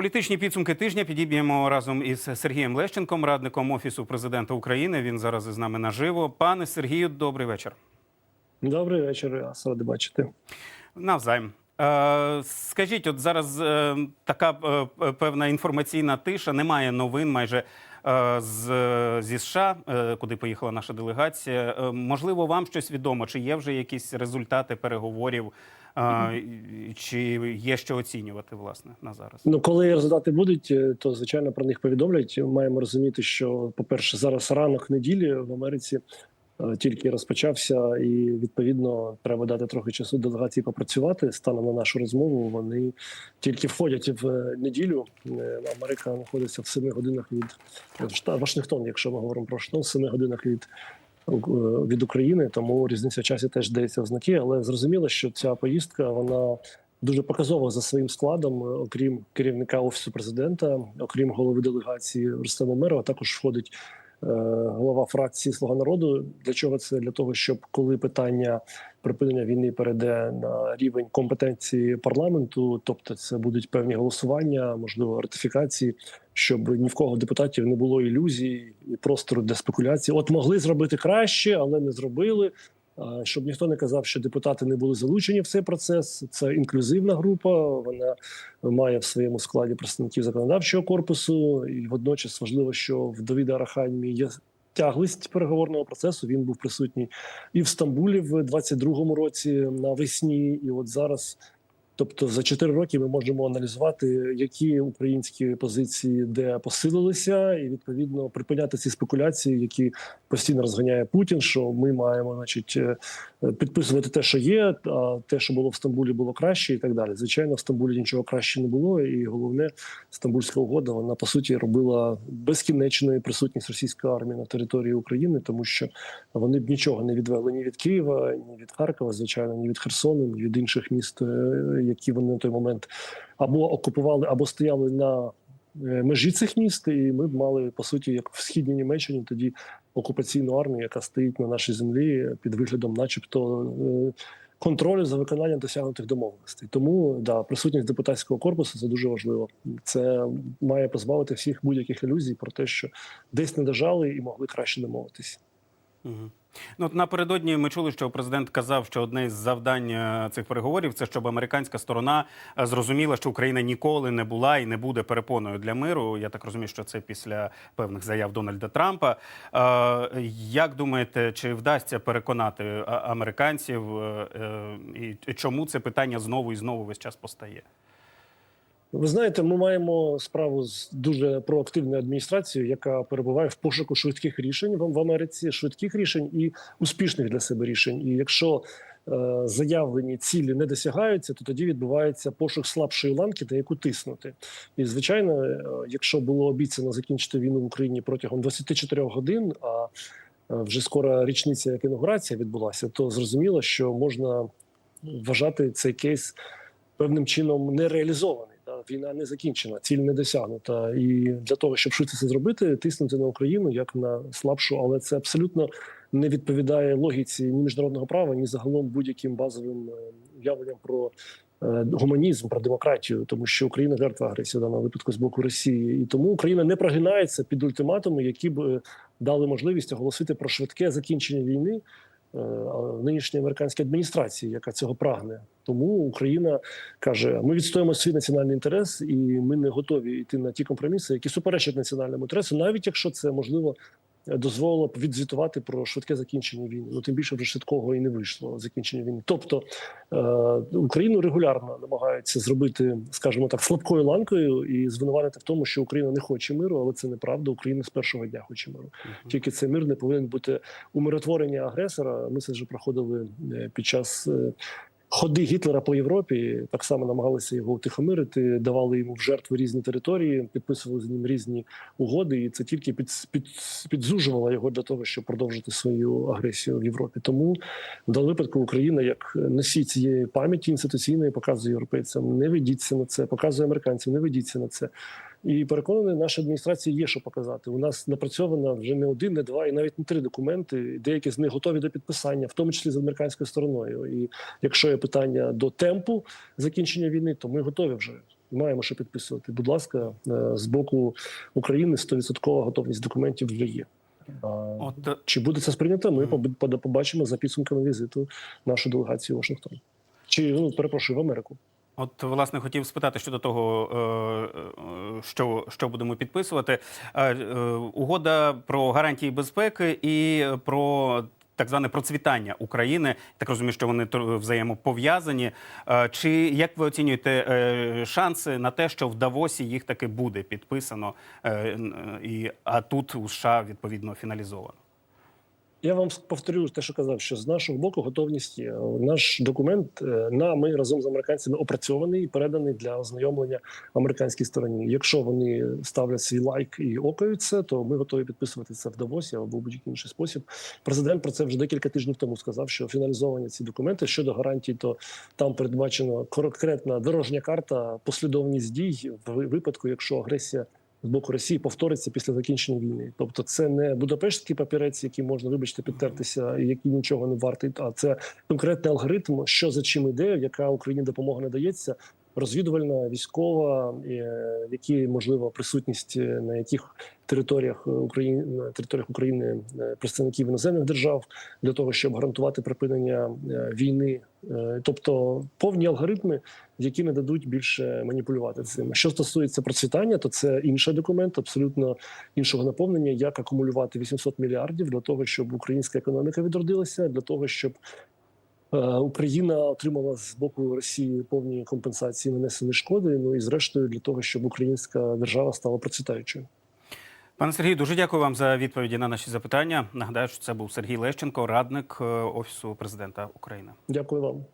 Політичні підсумки тижня підіб'ємо разом із Сергієм Лещенком, радником офісу президента України. Він зараз із нами наживо. Пане Сергію, добрий вечір. Добрий вечір, я радий бачити. Навзаєм. Е, Скажіть, от зараз е, така е, певна інформаційна тиша, немає новин майже з, зі США, е, куди поїхала наша делегація. Е, Можливо, вам щось відомо? Чи є вже якісь результати переговорів, А, чи є що оцінювати власне на зараз? Ну, коли результати будуть, е, то звичайно про них повідомлять. Маємо розуміти, що, по-перше, зараз ранок неділі в Америці е, тільки розпочався, і відповідно треба дати трохи часу делегації попрацювати. Станом на нашу розмову вони тільки входять в е, неділю. Е, Америка знаходиться в 7 годинах від е, Вашингтон, якщо ми говоримо про Вашингтон, в 7 годинах від. е, Від України, тому різниця в часі теж дається знаки, але зрозуміло, що ця поїздка вона дуже показово за своїм складом, е, окрім керівника офісу президента, окрім голови делегації Рустема Мерова, також входить е, голова фракції Слуга народу. Для чого це? Для того, щоб коли питання припинення війни перейде на рівень компетенції парламенту, тобто це будуть певні голосування, можливо, ратифікації, щоб ні в кого депутатів не було ілюзій і простору для спекуляції. От могли зробити краще, але не зробили. Щоб ніхто не казав, що депутати не були залучені в цей процес. Це інклюзивна група. Вона має в своєму складі представників законодавчого корпусу, і водночас важливо, що в Давіда Араханьмі є тяглість переговорного процесу. Він був присутній і в Стамбулі в 22-му році навесні, і от зараз. Тобто за 4 роки ми можемо аналізувати, які українські позиції де посилилися, і відповідно припиняти ці спекуляції, які постійно розганяє Путін. Що ми маємо, значить, е, підписувати те, що є, а те, що було в Стамбулі, було краще, і так далі. Звичайно, в Стамбулі нічого краще не було. І головне, Стамбульська угода вона по суті робила безкінечною присутність російської армії на території України, тому що вони б нічого не відвели ні від Києва, ні від Харкова, звичайно, ні від Херсону, ні від інших міст, е, які вони на той момент або окупували, або стояли на е, межі цих міст, і ми б мали по суті, як в східній Німеччині, тоді окупаційну армію, яка стоїть на нашій землі під виглядом, начебто. е, Контролю за виконанням досягнутих домовленостей, тому да присутність депутатського корпусу це дуже важливо. Це має позбавити всіх будь-яких ілюзій про те, що десь не дожали і могли краще домовитись. Угу. Ну, от напередодні ми чули, що президент казав, що одне із завдань е, цих переговорів це щоб американська сторона е, зрозуміла, що Україна ніколи не була і не буде перепоною для миру. Я так розумію, що це після певних заяв Дональда Трампа. Е, Як думаєте, чи вдасться переконати американців, і чому це питання знову і знову весь час постає? Ви знаєте, ми маємо справу з дуже проактивною адміністрацією, яка перебуває в пошуку швидких рішень в Америці, швидких рішень і успішних для себе рішень. І якщо е, заявлені цілі не досягаються, то тоді відбувається пошук слабшої ланки, на яку тиснути. І звичайно, е, якщо було обіцяно закінчити війну в Україні протягом 24 годин, а е, вже скоро річниця як інаугурація відбулася, то зрозуміло, що можна вважати цей кейс певним чином нереалізований. Війна не закінчена, ціль не досягнута. І для того, щоб швидше це зробити, тиснути на Україну як на слабшу, але це абсолютно не відповідає логіці ні міжнародного права, ні загалом будь-яким базовим е, уявленням про е, гуманізм, про демократію, тому що Україна жертва агресії в даному випадку з боку Росії, і тому Україна не прогинається під ультиматуми, які б е, дали можливість оголосити про швидке закінчення війни нинішньої американської адміністрації, яка цього прагне. Тому Україна каже: ми відстоїмо свій національний інтерес, і ми не готові йти на ті компроміси, які суперечать національному інтересу, навіть якщо це можливо дозволило б відзвітувати про швидке закінчення війни. Ну тим більше вже швидкого і не вийшло закінчення війни. Тобто е, Україну регулярно намагаються зробити, скажімо так, слабкою ланкою і звинуватити в тому, що Україна не хоче миру, але це неправда. Україна з першого дня хоче миру. Тільки цей мир не повинен бути умиротворення агресора. Ми це вже проходили е, під час. Ходи Гітлера по Європі так само намагалися його утихомирити, давали йому в жертву різні території, підписували з ним різні угоди, і це тільки під, під, підзужувало його для того, щоб продовжити свою агресію в Європі. Тому в даному випадку Україна, як носій цієї пам'яті інституційної, показує європейцям: не ведіться на це, показує американцям, не ведіться на це. І переконаний, наша адміністрація є що показати. У нас напрацьовано вже не один, не два і навіть не три документи. Деякі з них готові до підписання, в тому числі з американською стороною. І якщо є питання до темпу закінчення війни, то ми готові вже Маємо що підписувати. Будь ласка, е, з боку України 100% готовність документів вже є. От е, Чи буде це сприйнято? Ми побачимо за підсумками візиту нашої делегації в Вашингтон. Чи ну перепрошую в Америку? От, власне, хотів спитати щодо того, е, е, що, що будемо підписувати. Е, Угода про гарантії безпеки і про так зване процвітання України. Так розумію, що вони взаємопов'язані. Чи як ви оцінюєте шанси на те, що в Давосі їх таки буде підписано, і, а тут у США відповідно фіналізовано? Я вам повторю те, що казав, що з нашого боку готовність. Наш документ е, нами разом з американцями опрацьований і переданий для ознайомлення американській стороні. Якщо вони ставлять свій лайк і окають це, то ми готові підписувати це в Давосі або в будь-який інший спосіб. Президент про це вже декілька тижнів тому сказав, що фіналізовані ці документи щодо гарантій, то там передбачено конкретна дорожня карта, послідовність дій в випадку, якщо агресія з боку Росії повториться після закінчення війни. Тобто, це не Будапештський папірець, який можна, вибачте, підтертися, і який нічого не вартий. А це конкретний алгоритм, що за чим іде, яка Україні допомога надається. Розвідувальна, військова, е, які можливо присутність е, на яких територіях України на територіях України е, представників іноземних держав для того, щоб гарантувати припинення е, війни, Е, тобто повні алгоритми, які не дадуть більше маніпулювати цим. Що стосується процвітання, то це інший документ, абсолютно іншого наповнення, як акумулювати 800 мільярдів для того, щоб українська економіка відродилася, для того, щоб е, Україна отримала з боку Росії повні компенсації нанесені шкоди. Ну і зрештою для того, щоб українська держава стала процвітаючою. Пане Сергію, дуже дякую вам за відповіді на наші запитання. Нагадаю, що це був Сергій Лещенко, радник е, офісу президента України. Дякую вам.